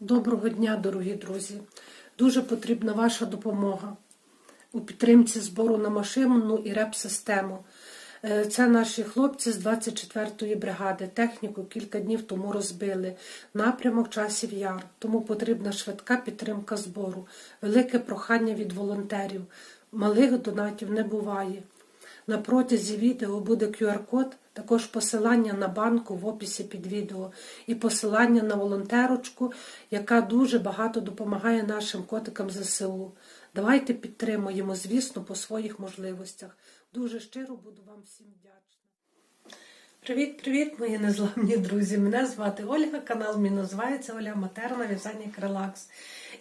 Доброго дня, дорогі друзі. Дуже потрібна ваша допомога у підтримці збору на машину і реп-систему. Е, Це наші хлопці з 24-ї бригади. Техніку кілька днів тому розбили. Напрямок часів яр. Тому потрібна швидка підтримка збору. Велике прохання від волонтерів. Малих донатів не буває. На протязі відео буде QR-код, також посилання на банку в описі під відео і посилання на волонтерочку, яка дуже багато допомагає нашим котикам ЗСУ. Давайте підтримуємо, звісно, по своїх можливостях. Дуже щиро буду вам всім вдячна. Привіт, привіт, мої незламні друзі. Мене звати Ольга, канал мій називається Оля Матерна В'язання Крелакс.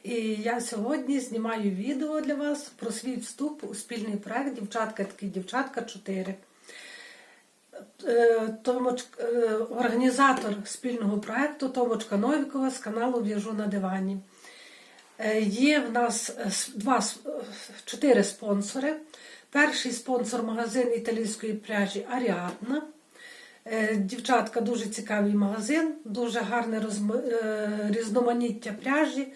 І я сьогодні знімаю відео для вас про свій вступ у спільний проект Дівчатка такі дівчатка 4. Е, Томоч, е, організатор спільного проекту Томочка Новікова з каналу В'яжу на дивані. Е, Є в нас два, чотири спонсори. Перший спонсор магазин італійської пряжі Аріадна. Дівчатка дуже цікавий магазин, дуже гарне е, різноманіття пряжі.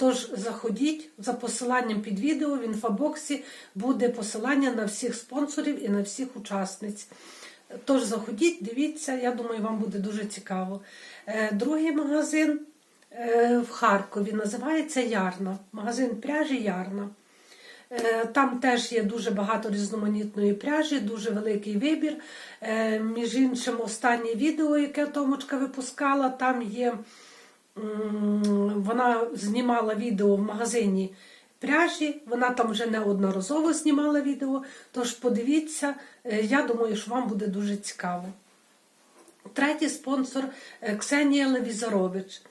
Тож заходіть за посиланням під відео в інфобоксі буде посилання на всіх спонсорів і на всіх учасниць. Тож заходіть, дивіться, я думаю, вам буде дуже цікаво. Е, Другий магазин е, в Харкові називається Ярна. Магазин пряжі Ярна. Е, Там теж є дуже багато різноманітної пряжі, дуже великий вибір. Між іншим, останнє відео, яке Томочка випускала, там є. Вона знімала відео в магазині пряжі, вона там вже неодноразово знімала відео. Тож подивіться, е, я думаю, що вам буде дуже цікаво. Третій спонсор е, Ксенія Левізарович.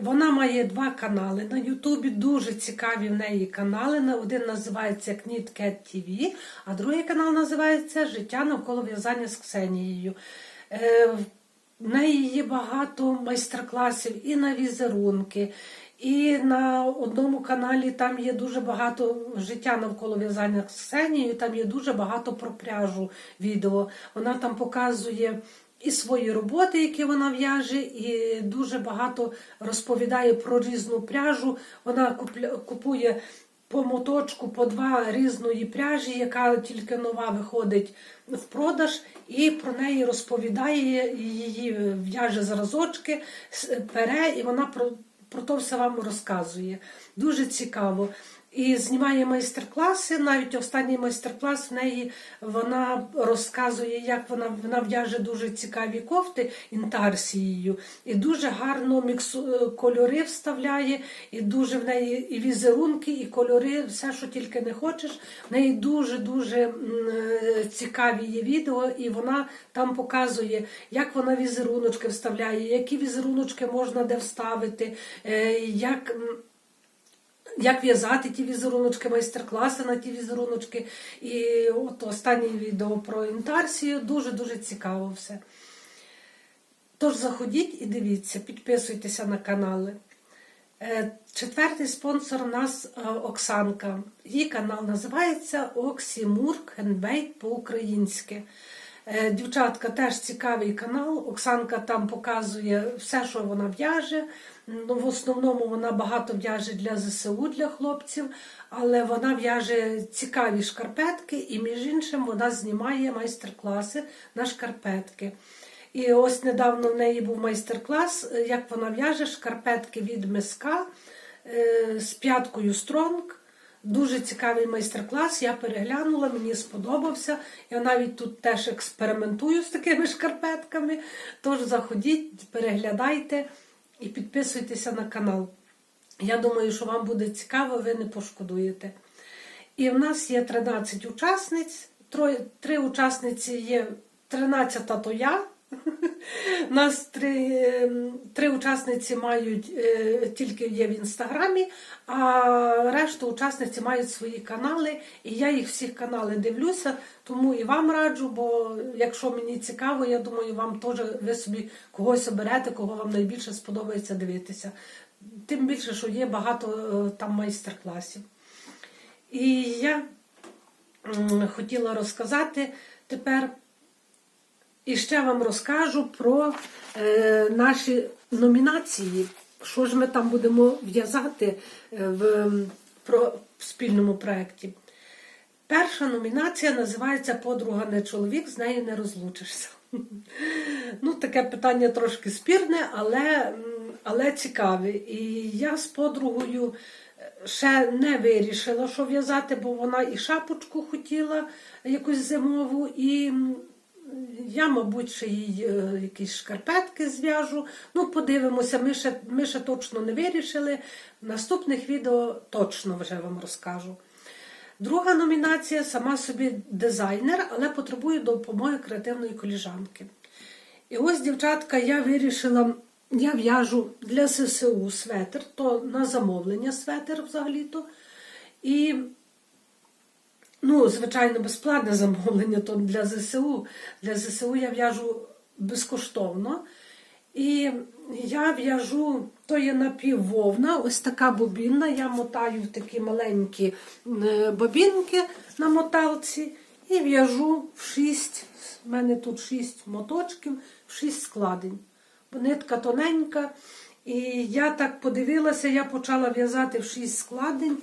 Вона має два канали. На Ютубі дуже цікаві в неї канали. Один називається Cat TV, а другий канал називається Життя навколо в'язання з Ксенією. В неї є багато майстер-класів і на візерунки, і на одному каналі там є дуже багато життя навколо в'язання з Ксенією, там є дуже багато про пряжу відео. Вона там показує і свої роботи, які вона в'яже, і дуже багато розповідає про різну пряжу. Вона купує по моточку, по два різної пряжі, яка тільки нова виходить в продаж, і про неї розповідає, її в'яже зразочки, пере, і вона про, про то все вам розказує. Дуже цікаво. І знімає майстер-класи. Навіть останній майстер-клас в неї вона розказує, як вона, вона в'яже дуже цікаві кофти інтарсією, і дуже гарно міксу, е, кольори вставляє, і дуже в неї і візерунки, і кольори, все, що тільки не хочеш. В неї дуже-дуже е, цікаві є відео, і вона там показує, як вона візеруночки вставляє, які візеруночки можна де вставити, е, як. Як в'язати ті візеруночки, майстер-класи на ті візеруночки. І от останнє відео про інтарсію дуже-дуже цікаво все. Тож заходіть і дивіться, підписуйтеся на канали. Е, Четвертий спонсор у нас е, Оксанка. Її канал називається Оксімурк Хендбейт по-українськи. Е, Дівчатка теж цікавий канал. Оксанка там показує все, що вона в'яже. Ну, в основному вона багато в'яже для ЗСУ, для хлопців, але вона в'яже цікаві шкарпетки, і між іншим вона знімає майстер-класи на шкарпетки. І ось недавно в неї був майстер-клас, е, як вона в'яже шкарпетки від миска е, з п'яткою стронг. Дуже цікавий майстер-клас. Я переглянула, мені сподобався. Я навіть тут теж експериментую з такими шкарпетками. Тож заходіть, переглядайте і підписуйтеся на канал. Я думаю, що вам буде цікаво, ви не пошкодуєте. І в нас є 13 учасниць. Три учасниці є 13-та то я. Нас три, ем, три учасниці мають е, тільки є в інстаграмі, а решту учасниці мають свої канали, і я їх всіх канали дивлюся, тому і вам раджу, бо якщо мені цікаво, я думаю, вам теж ви собі когось оберете, кого вам найбільше сподобається дивитися. Тим більше, що є багато е, там майстер-класів. І я хотіла розказати тепер. І ще вам розкажу про е, наші номінації. що ж ми там будемо в'язати е, в про, в спільному проєкті. Перша номінація називається Подруга не чоловік, з нею не розлучишся. Ну, таке питання трошки спірне, але, але цікаве. І я з подругою е, ще не вирішила, що в'язати, бо вона і шапочку хотіла якусь зимову, і я, мабуть, ще їй е, якісь шкарпетки зв'яжу. Ну, подивимося, ми ще, ми ще точно не вирішили. В наступних відео точно вже вам розкажу. Друга номінація сама собі дизайнер, але потребує допомоги креативної коліжанки. І ось, дівчатка, я вирішила, я в'яжу для ССУ светр, то на замовлення светр взагалі-то. І, ну, звичайно, безплатне замовлення то для ЗСУ. Для ЗСУ я в'яжу безкоштовно. І я в'яжу, то є напіввовна, ось така бобінна. Я мотаю в такі маленькі е, бобінки на моталці і в'яжу в шість. У мене тут шість моточків, в шість складень. Бо нитка тоненька. І я так подивилася, я почала в'язати в шість складень.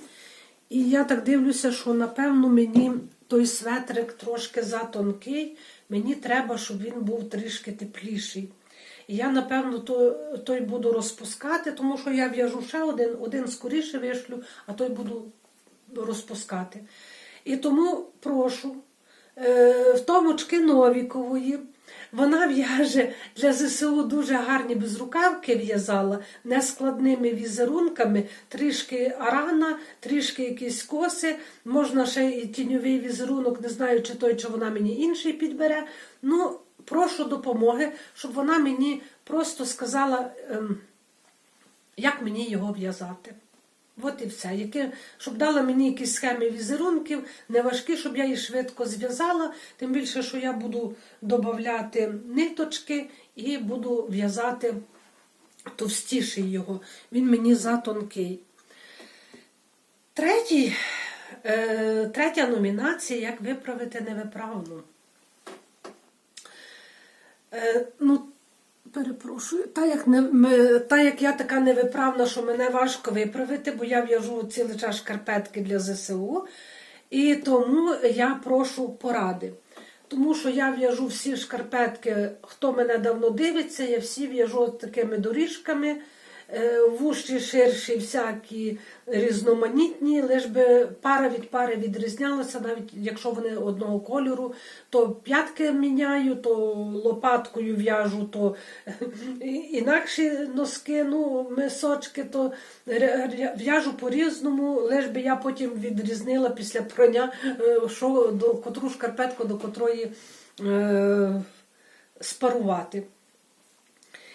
І я так дивлюся, що напевно мені той светрик трошки затонкий. Мені треба, щоб він був трішки тепліший. І я, напевно, то, той буду розпускати, тому що я в'яжу ще один, один скоріше вишлю, а той буду розпускати. І тому прошу е, в томочки Новікової. Вона в'яже для ЗСУ дуже гарні безрукавки в'язала нескладними візерунками, трішки арана, трішки якісь коси. Можна ще і тіньовий візерунок, не знаю, чи той, чи вона мені інший підбере. Ну, прошу допомоги, щоб вона мені просто сказала, ем, як мені його в'язати. От і все. Яке, щоб дала мені якісь схеми візерунків, не важкі, щоб я їх швидко зв'язала. Тим більше, що я буду додати ниточки і буду в'язати товстіший його. Він мені затонкий. Третій, е, третя номінація як виправити невиправну. Е, ну, перепрошую, та як, не, ми, та як я така невиправна, що мене важко виправити, бо я в'яжу цілий час шкарпетки для ЗСУ, і тому я прошу поради. Тому що я в'яжу всі шкарпетки, хто мене давно дивиться, я всі в'яжу такими доріжками, е, вущі, ширші, всякі різноманітні, лиш би пара від пари відрізнялася, навіть якщо вони одного кольору, то п'ятки міняю, то лопаткою в'яжу, то інакші носки, ну, мисочки, то в'яжу по-різному, лиш би я потім відрізнила після прання, е, що до котру шкарпетку, до котрої е, спарувати.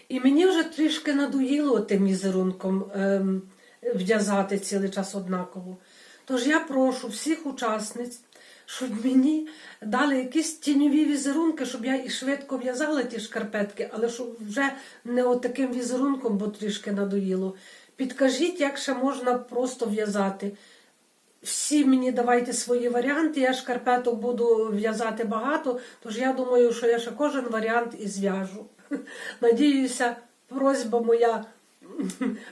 І мені вже трішки надоїло тим візерунком ем, в'язати цілий час однаково. Тож я прошу всіх учасниць, щоб мені дали якісь тіньові візерунки, щоб я і швидко в'язала ті шкарпетки, але щоб вже не отаким візерунком, бо трішки надоїло. Підкажіть, як ще можна просто в'язати. Всі мені давайте свої варіанти, я шкарпеток буду в'язати багато, тож я думаю, що я ще кожен варіант і зв'яжу. Надіюся, просьба моя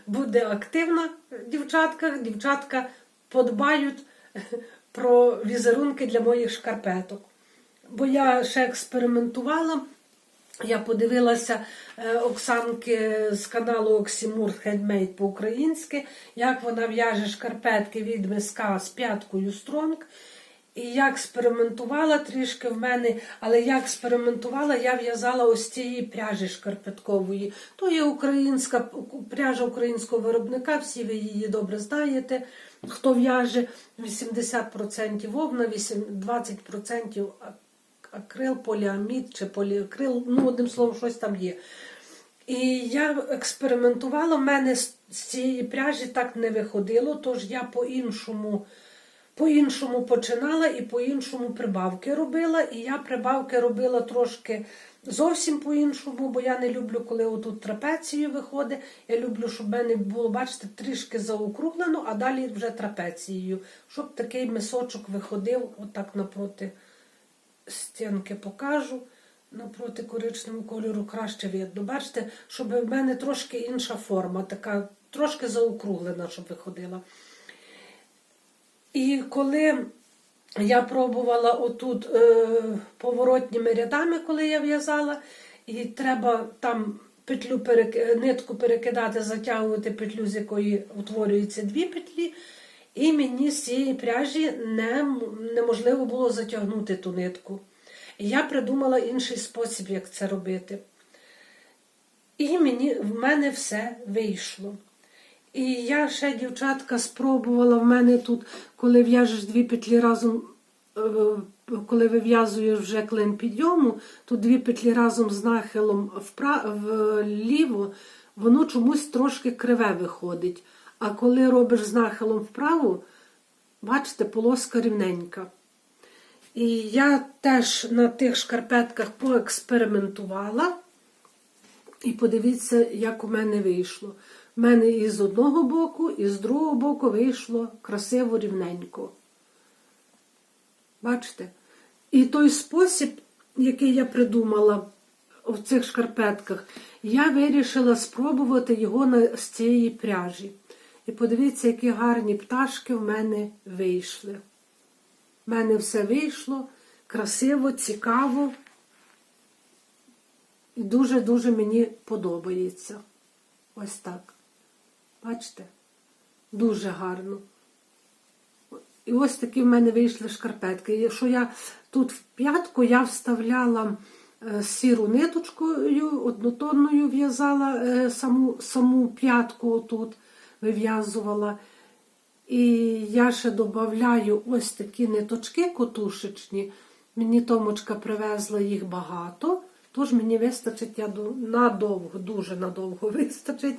буде активна в дівчатках. Дівчатка подбають про візерунки для моїх шкарпеток. Бо я ще експериментувала. Я подивилася е, Оксанки з каналу Оксімур Handmade по-українськи, як вона в'яже шкарпетки від миска з п'яткою стронг. І я експериментувала трішки в мене, але я експериментувала, я в'язала ось цієї пряжі шкарпеткової. То є українська пряжа українського виробника, всі ви її добре знаєте. Хто в'яже 80% вовна, 20% акрил, поліамід чи поліакрил, ну, одним словом, щось там є. І я експериментувала, в мене з цієї пряжі так не виходило, тож я по-іншому по-іншому починала і по-іншому прибавки робила. І я прибавки робила трошки зовсім по-іншому, бо я не люблю, коли отут трапецію виходить. Я люблю, щоб в мене було, бачите, трішки заокруглено, а далі вже трапецією. Щоб такий мисочок виходив, отак напроти стінки покажу. напроти коричневого кольору краще видно. Бачите, щоб в мене трошки інша форма, така трошки заокруглена, щоб виходила. І коли я пробувала отут е, поворотніми рядами, коли я в'язала, і треба там петлю перек... нитку перекидати, затягувати петлю, з якої утворюються дві петлі. І мені з цієї пряжі не, неможливо було затягнути ту нитку. І я придумала інший спосіб, як це робити. І мені, в мене все вийшло. І я ще, дівчатка, спробувала в мене тут, коли в'яжеш дві петлі разом, е, коли вив'язуєш вже клин підйому, тут дві петлі разом з нахилом вліво, воно чомусь трошки криве виходить. А коли робиш з нахилом вправо, бачите, полоска рівненька. І я теж на тих шкарпетках поекспериментувала. І подивіться, як у мене вийшло. У мене і з одного боку, і з другого боку вийшло красиво рівненько. Бачите? І той спосіб, який я придумала в цих шкарпетках, я вирішила спробувати його з цієї пряжі. І подивіться, які гарні пташки в мене вийшли. У мене все вийшло красиво, цікаво. І дуже-дуже мені подобається. Ось так. Бачите? Дуже гарно. І ось такі в мене вийшли шкарпетки. Якщо я тут в п'ятку я вставляла е, сіру ниточкою, однотонною в'язала е, саму, саму п'ятку тут вив'язувала. І я ще додаю ось такі ниточки котушечні. Мені Томочка привезла їх багато, тож мені вистачить я надовго, дуже надовго вистачить,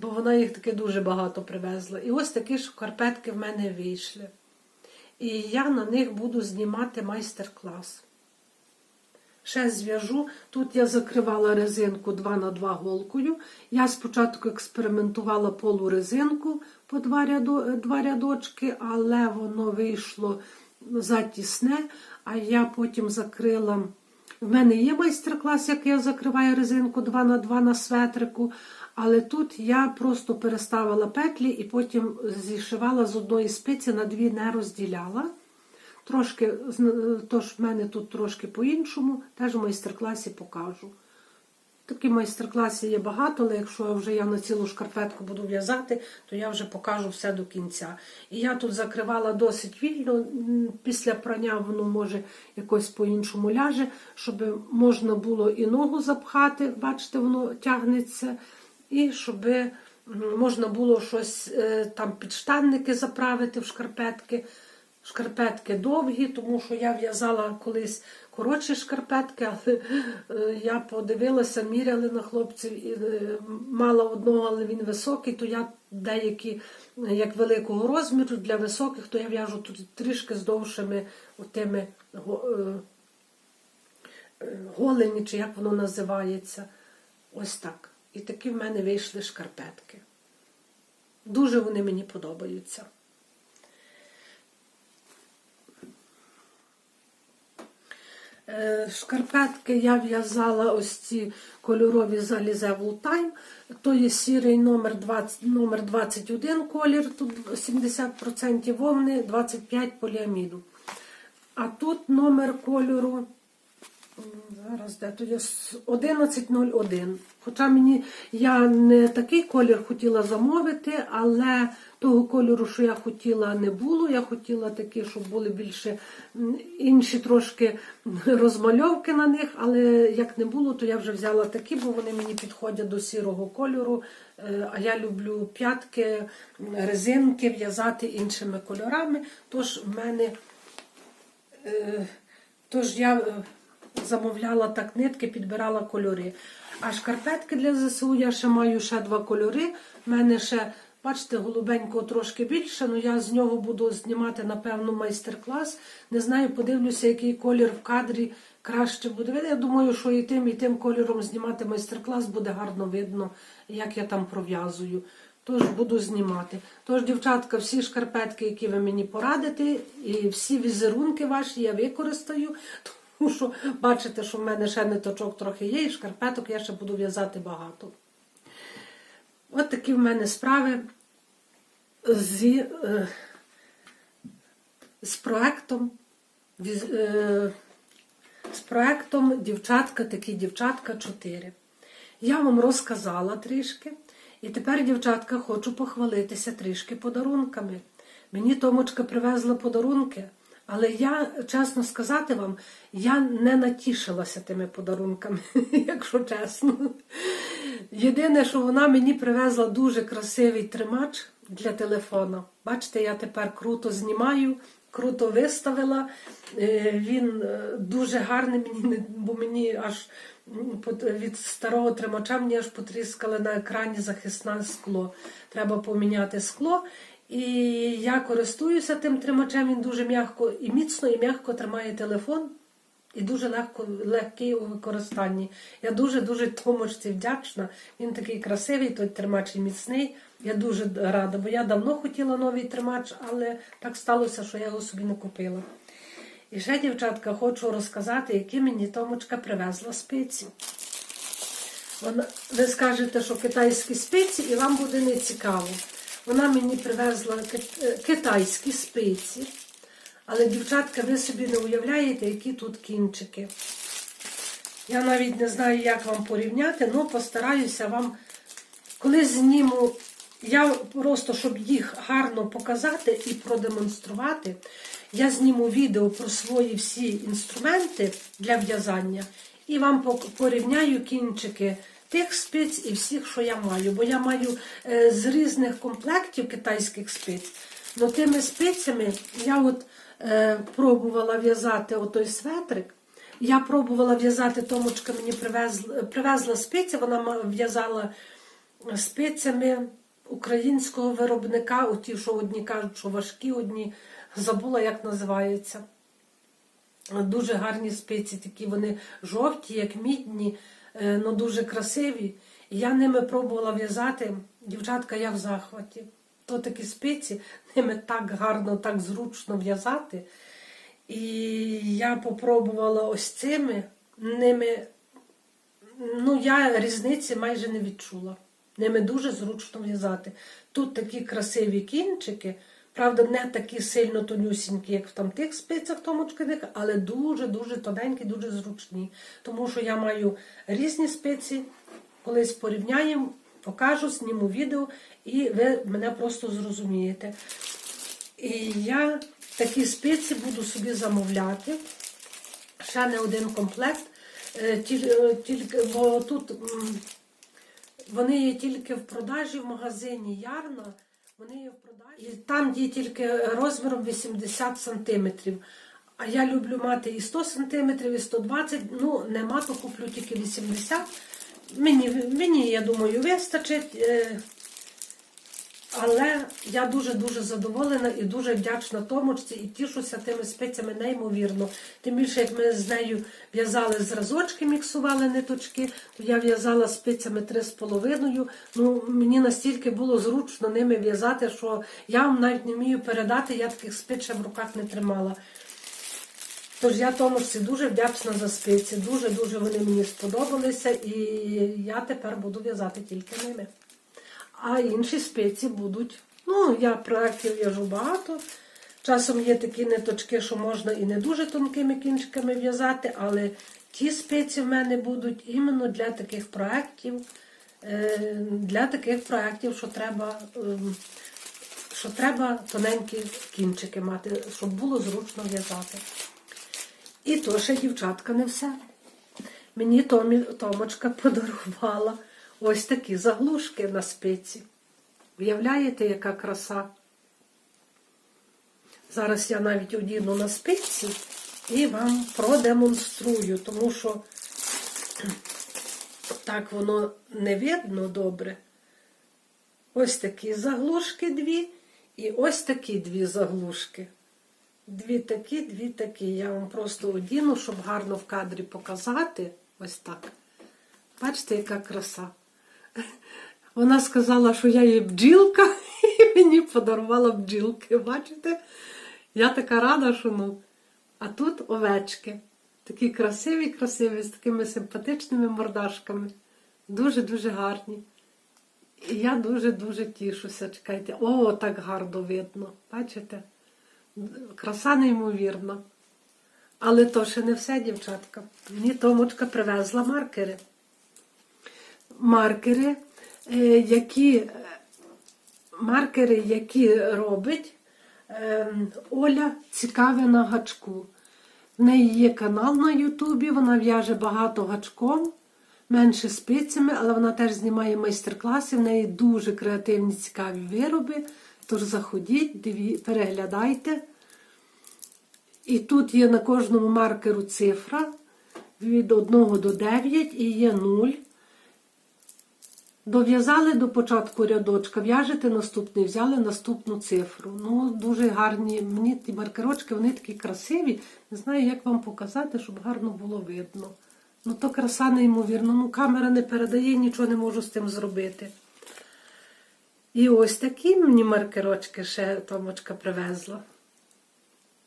бо вона їх таки дуже багато привезла. І ось такі шкарпетки в мене вийшли. І я на них буду знімати майстер-клас. Ще зв'яжу. Тут я закривала резинку 2 на 2 голкою. Я спочатку експериментувала полурезинку по два, рядо, два рядочки, але воно вийшло затісне. А я потім закрила. В мене є майстер-клас, як я закриваю резинку 2 на 2 на светрику. Але тут я просто переставила петлі і потім зішивала з одної спиці на дві не розділяла. Трошки, зн- тож в мене тут трошки по-іншому, теж в майстер-класі покажу. Такі майстер-класів є багато, але якщо вже я на цілу шкарпетку буду в'язати, то я вже покажу все до кінця. І я тут закривала досить вільно, після прання воно може якось по-іншому ляже, щоб можна було і ногу запхати, бачите, воно тягнеться, і щоб можна було щось е, там підштанники заправити в шкарпетки. Шкарпетки довгі, тому що я в'язала колись коротші шкарпетки, але е, я подивилася, міряли на хлопців і е, мала одного, але він високий, то я деякі, як великого розміру для високих, то я в'яжу тут трішки з довшими отими е, голені, чи як воно називається. Ось так. І такі в мене вийшли шкарпетки. Дуже вони мені подобаються. Шкарпетки я в'язала ось ці кольорові залізеву тайм. То є сірий номер 20, номер 21 колір, тут 70% вовни, 25 поліаміду. А тут номер кольору зараз де то є 1101. Хоча мені я не такий колір хотіла замовити, але того кольору, що я хотіла, не було. Я хотіла такі, щоб були більше інші трошки розмальовки на них, але як не було, то я вже взяла такі, бо вони мені підходять до сірого кольору. Е, А я люблю п'ятки, резинки в'язати іншими кольорами. Тож в мене Е, Тож я е, замовляла так нитки, підбирала кольори. А шкарпетки для ЗСУ я ще маю ще два кольори. У мене ще, бачите, голубенького трошки більше, але я з нього буду знімати, напевно, майстер-клас. Не знаю, подивлюся, який колір в кадрі краще буде. Я думаю, що і тим, і тим кольором знімати майстер-клас буде гарно видно, як я там пров'язую. Тож буду знімати. Тож, дівчатка, всі шкарпетки, які ви мені порадите, і всі візерунки ваші я використаю. Тому що бачите, що в мене ще ниточок трохи є, і шкарпеток я ще буду в'язати багато. От такі в мене справи зі, е, з проектом. е, з проектом Дівчатка, такі дівчатка 4. Я вам розказала трішки, і тепер, дівчатка, хочу похвалитися трішки подарунками. Мені Томочка привезла подарунки, але я, чесно сказати вам, я не натішилася тими подарунками, якщо чесно. Єдине, що вона мені привезла дуже красивий тримач для телефона. Бачите, я тепер круто знімаю, круто виставила. Е, Він е, дуже гарний, мені бо мені аж від старого тримача мені аж потріскали на екрані захисне скло. Треба поміняти скло. І я користуюся тим тримачем, він дуже м'яко і міцно і м'яко тримає телефон. І дуже легко, легкий у використанні. Я дуже-дуже Томочці вдячна. Він такий красивий, той тримач і міцний. Я дуже рада, бо я давно хотіла новий тримач, але так сталося, що я його собі не купила. І ще, дівчатка, хочу розказати, які мені Томочка привезла спиці. Вона, ви скажете, що китайські спиці, і вам буде не цікаво. Вона мені привезла е, китайські спиці. Але, дівчатка, ви собі не уявляєте, які тут кінчики. Я навіть не знаю, як вам порівняти, але постараюся вам, коли зніму, я просто, щоб їх гарно показати і продемонструвати, я зніму відео про свої всі інструменти для в'язання і вам порівняю кінчики тих спиць і всіх, що я маю. Бо я маю е, з різних комплектів китайських спиць. Но тими спицями я от е, пробувала в'язати отой светрик. Я пробувала в'язати, Томочка мені привезла, привезла спиці, вона в'язала спицями українського виробника, оті, що одні кажуть, що важкі, одні забула, як називаються. Дуже гарні спиці, такі вони жовті, як мідні, ну дуже красиві. Я ними пробувала в'язати. Дівчатка, я в захваті. То такі спиці, ними так гарно, так зручно в'язати. І я попробувала ось цими, ними, ну я різниці майже не відчула. Ними дуже зручно в'язати. Тут такі красиві кінчики, правда, не такі сильно тонюсінькі, як в тих спицях томочкиних, але дуже-дуже тоненькі, дуже зручні. Тому що я маю різні спиці, колись порівняємо, покажу, зніму відео, і ви мене просто зрозумієте. І я такі спиці буду собі замовляти. Ще не один комплект. Е, е, Тільки, бо тут вони є тільки в продажі в магазині Ярна. Вони є в продажі. І там є тільки розміром 80 сантиметрів. А я люблю мати і 100 сантиметрів, і 120. Ну, нема, то куплю тільки 80. Мені, мені я думаю, вистачить. Але я дуже-дуже задоволена і дуже вдячна Томочці і тішуся тими спицями неймовірно. Тим більше, як ми з нею в'язали зразочки, міксували ниточки, то я в'язала спицями три з половиною. Ну, мені настільки було зручно ними в'язати, що я вам навіть не вмію передати, я таких спиць в руках не тримала. Тож я Томочці дуже вдячна за спиці. Дуже-дуже вони мені сподобалися, і я тепер буду в'язати тільки ними. А інші спиці будуть. Ну, я проєктів в'яжу багато. Часом є такі ниточки, що можна і не дуже тонкими кінчиками в'язати, але ті спиці в мене будуть іменно для таких проєктів, е, для таких проєктів, що треба, ем, що треба тоненькі кінчики мати, щоб було зручно в'язати. І то ще, дівчатка, не все. Мені Томі, Томочка подарувала ось такі заглушки на спиці. Уявляєте, яка краса? Зараз я навіть одіну на спиці і вам продемонструю, тому що так воно не видно добре. Ось такі заглушки дві, і ось такі дві заглушки. Дві такі, дві такі. Я вам просто одіну, щоб гарно в кадрі показати. Ось так. Бачите, яка краса. Вона сказала, що я їй бджілка, і мені подарувала бджілки. Бачите? Я така рада, що ну. А тут овечки. Такі красиві, красиві, з такими симпатичними мордашками. Дуже-дуже гарні. І я дуже-дуже тішуся. Чекайте. О, так гарно видно. Бачите? Краса неймовірна. Але то ще не все, дівчатка. Мені Томочка привезла маркери. Маркери, е, які, е, маркери, які робить е, Оля цікаве на гачку. В неї є канал на Ютубі, вона в'яже багато гачком, менше спицями, але вона теж знімає майстер-класи. В неї дуже креативні, цікаві вироби. Тож заходіть, переглядайте. І тут є на кожному маркеру цифра від 1 до 9 і є 0. Дов'язали до початку рядочка, в'яжете наступний, взяли наступну цифру. Ну, дуже гарні. Мені ті маркерочки, вони такі красиві. Не знаю, як вам показати, щоб гарно було видно. Ну, то краса неймовірна. Ну, камера не передає, нічого не можу з тим зробити. І ось такі мені маркерочки ще Томочка привезла.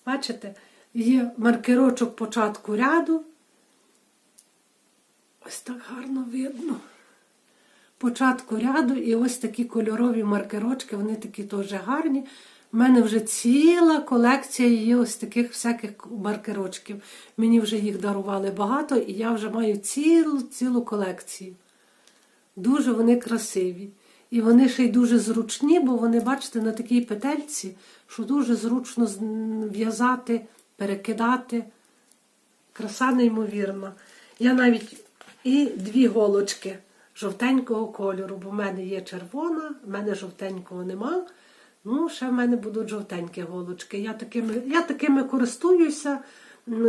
Бачите, є маркерочок початку ряду. Ось так гарно видно. Початку ряду і ось такі кольорові маркерочки, вони такі теж гарні. У мене вже ціла колекція є ось таких всяких маркерочків. Мені вже їх дарували багато, і я вже маю цілу цілу колекцію. Дуже вони красиві. І вони ще й дуже зручні, бо вони, бачите, на такій петельці, що дуже зручно в'язати, перекидати. Краса неймовірна. Я навіть і дві голочки жовтенького кольору, бо в мене є червона, в мене жовтенького нема. Ну, ще в мене будуть жовтенькі голочки. Я такими, я такими користуюся,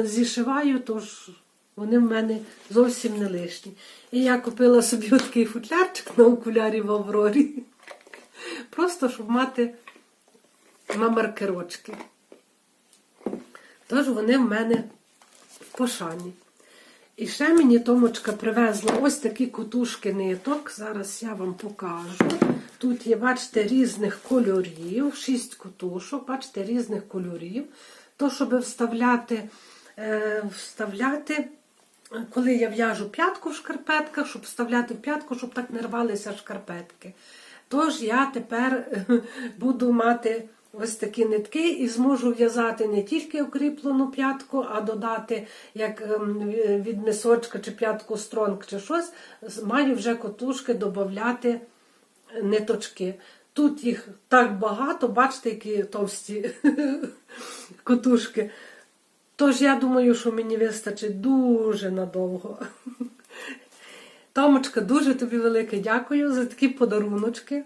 зішиваю, тож вони в мене зовсім не лишні. І я купила собі такий футлярчик на окулярі в Аврорі. Просто щоб мати на маркерочки. Тож вони в мене в пошані. І ще мені Томочка привезла ось такі кутушки ниток. Зараз я вам покажу. Тут є, бачите, різних кольорів, шість кутушок, бачите, різних кольорів. То, щоб вставляти, е, вставляти, коли я в'яжу п'ятку в шкарпетках, щоб вставляти в п'ятку, щоб так не рвалися шкарпетки. Тож я тепер е, буду мати ось такі нитки і зможу в'язати не тільки укріплену п'ятку, а додати як ем, від мисочка чи п'ятку стронг чи щось, маю вже котушки додати ниточки. Тут їх так багато, бачите, які товсті котушки. Тож я думаю, що мені вистачить дуже надовго. Томочка, дуже тобі велике дякую за такі подаруночки.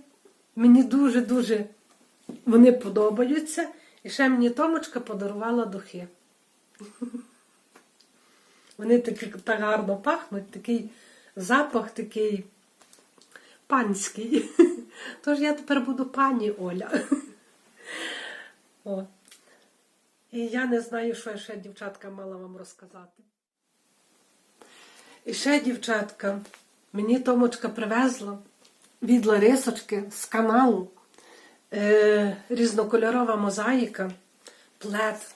Мені дуже-дуже вони подобаються. І ще мені Томочка подарувала духи. Вони такі, так гарно пахнуть, такий запах такий панський. Тож я тепер буду пані Оля. О. І я не знаю, що я ще дівчатка мала вам розказати. І ще, дівчатка, мені Томочка привезла від Ларисочки з каналу е, різнокольорова мозаїка, плед.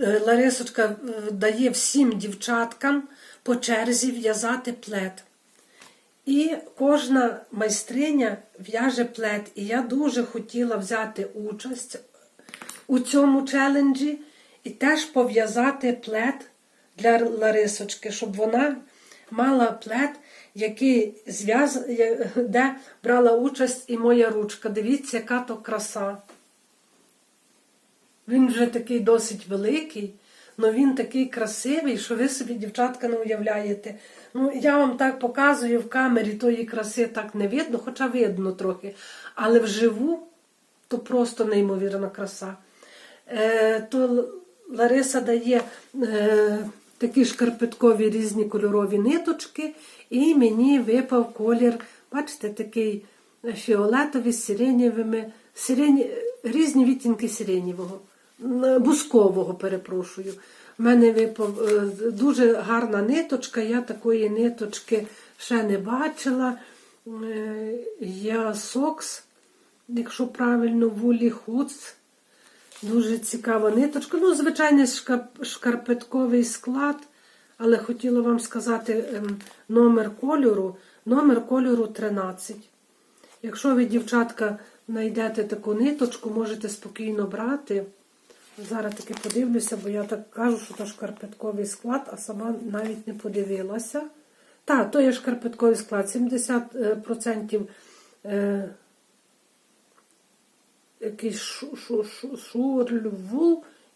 Е, Ларисочка е, дає всім дівчаткам по черзі в'язати плед. І кожна майстриня в'яже плед. І я дуже хотіла взяти участь у цьому челенджі і теж пов'язати плед для Ларисочки, щоб вона мала плед, який зв'яз... де брала участь і моя ручка. Дивіться, яка то краса. Він вже такий досить великий, але він такий красивий, що ви собі, дівчатка, не уявляєте. Ну, я вам так показую в камері тої краси так не видно, хоча видно трохи. Але вживу то просто неймовірна краса. Е, то Лариса дає е, такі шкарпеткові різні кольорові ниточки, і мені випав колір, бачите, такий фіолетовий з сиренєвими, сирені, різні відтінки сиренєвого, бускового, перепрошую. У мене випав е, дуже гарна ниточка, я такої ниточки ще не бачила. Е, Я сокс, якщо правильно, вулі хуц. Дуже цікава ниточка. Ну, звичайний шкарпетковий склад, але хотіла вам сказати ем, номер кольору. Номер кольору 13. Якщо ви, дівчатка, знайдете таку ниточку, можете спокійно брати. Зараз таки подивлюся, бо я так кажу, що то шкарпетковий склад, а сама навіть не подивилася. Так, то є шкарпетковий склад. 70% е, якийсь шу, шу,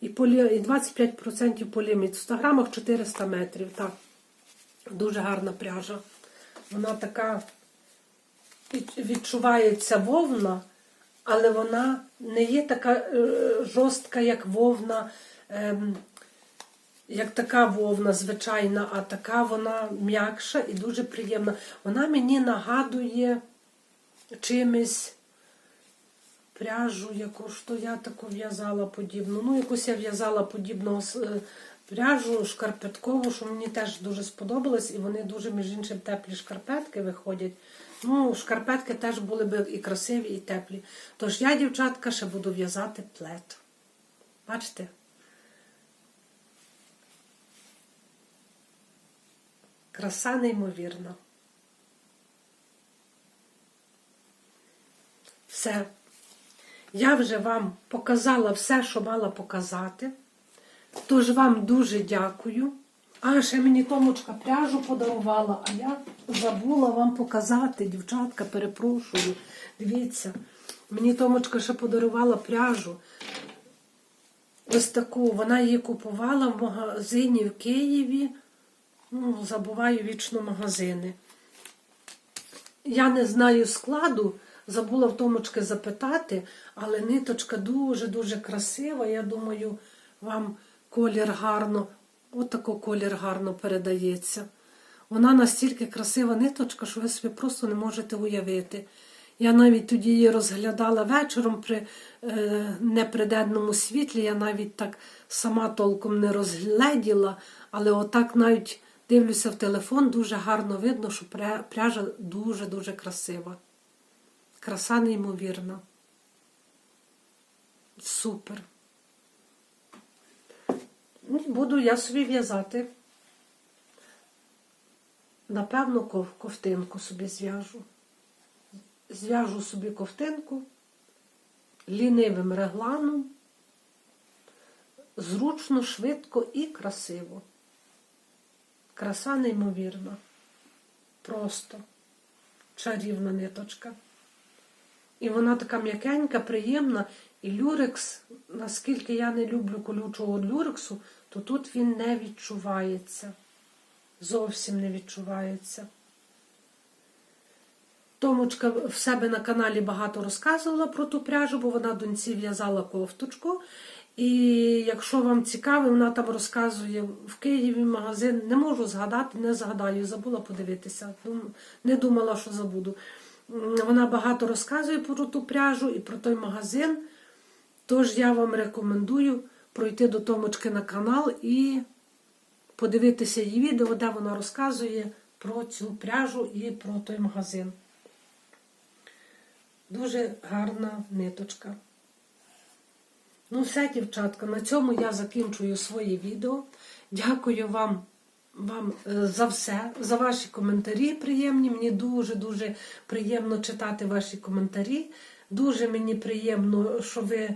і, полі, і 25% поліміт. В 100 грамах 400 метрів. Так. Дуже гарна пряжа. Вона така відчувається вовна, але вона не є така е, жорстка, як вовна, ем, як така вовна звичайна, а така вона м'якша і дуже приємна. Вона мені нагадує чимось пряжу, яку ж то я таку в'язала подібну. Ну, якусь я в'язала подібну е, пряжу шкарпеткову, що мені теж дуже сподобалось, і вони дуже, між іншим, теплі шкарпетки виходять. Ну, шкарпетки теж були б і красиві, і теплі. Тож я, дівчатка, ще буду в'язати плет. Бачите? Краса неймовірна. Все. Я вже вам показала все, що мала показати. Тож вам дуже дякую. А ще мені Томочка пряжу подарувала, а я забула вам показати, дівчатка, перепрошую. Дивіться, мені Томочка ще подарувала пряжу. Ось таку. Вона її купувала в магазині в Києві. Ну, забуваю вічно магазини. Я не знаю складу, забула в Томочки запитати, але ниточка дуже-дуже красива. Я думаю, вам колір гарно, отако колір гарно передається. Вона настільки красива ниточка, що ви собі просто не можете уявити. Я навіть тоді її розглядала вечором при е, неприденному світлі. Я навіть так сама толком не розгледіла, але отак навіть дивлюся в телефон, дуже гарно видно, що пряжа дуже-дуже красива. Краса неймовірна. Супер. Ну, Буду я собі в'язати. Напевно, ковтинку собі зв'яжу. Зв'яжу собі ковтинку лінивим регланом, зручно, швидко і красиво. Краса неймовірна. Просто чарівна ниточка. І вона така м'якенька, приємна. І люрекс, наскільки я не люблю колючого люрексу, то тут він не відчувається. Зовсім не відчувається. Томочка в себе на каналі багато розказувала про ту пряжу, бо вона доньці в'язала кофточку. І якщо вам цікаво, вона там розказує в Києві магазин. Не можу згадати, не згадаю, забула подивитися. Не думала, що забуду. Вона багато розказує про ту пряжу і про той магазин. Тож я вам рекомендую пройти до Томочки на канал і подивитися її відео, де вона розказує про цю пряжу і про той магазин. Дуже гарна ниточка. Ну, все, дівчатка, на цьому я закінчую своє відео. Дякую вам, вам е, за все, за ваші коментарі приємні. Мені дуже-дуже приємно читати ваші коментарі. Дуже мені приємно, що ви.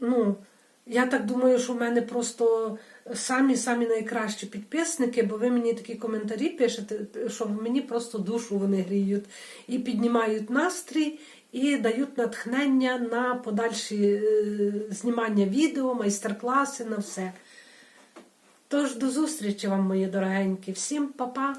Ну, я так думаю, що в мене просто самі-самі найкращі підписники, бо ви мені такі коментарі пишете, що мені просто душу вони гріють і піднімають настрій, і дають натхнення на подальші е, знімання відео, майстер-класи, на все. Тож до зустрічі вам, мої дорогенькі. Всім па-па!